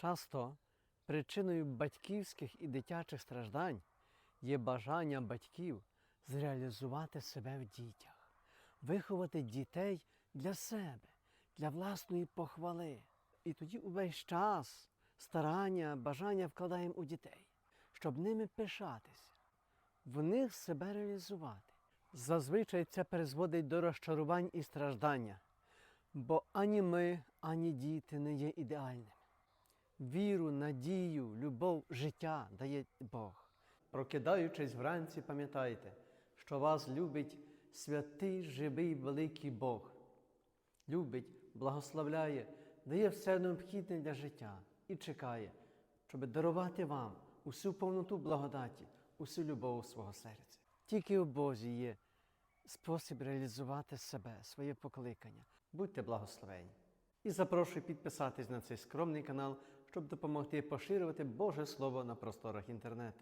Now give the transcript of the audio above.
Часто причиною батьківських і дитячих страждань є бажання батьків зреалізувати себе в дітях, виховати дітей для себе, для власної похвали. І тоді увесь час старання, бажання вкладаємо у дітей, щоб ними пишатися, в них себе реалізувати. Зазвичай це призводить до розчарувань і страждання, бо ані ми, ані діти не є ідеальними. Віру, надію, любов, життя дає Бог. Прокидаючись вранці, пам'ятайте, що вас любить святий, живий, великий Бог. Любить, благословляє, дає все необхідне для життя і чекає, щоб дарувати вам усю повноту благодаті, усю любов свого серця. Тільки у Бозі є спосіб реалізувати себе, своє покликання. Будьте благословені. І запрошую підписатись на цей скромний канал, щоб допомогти поширювати Боже Слово на просторах інтернету.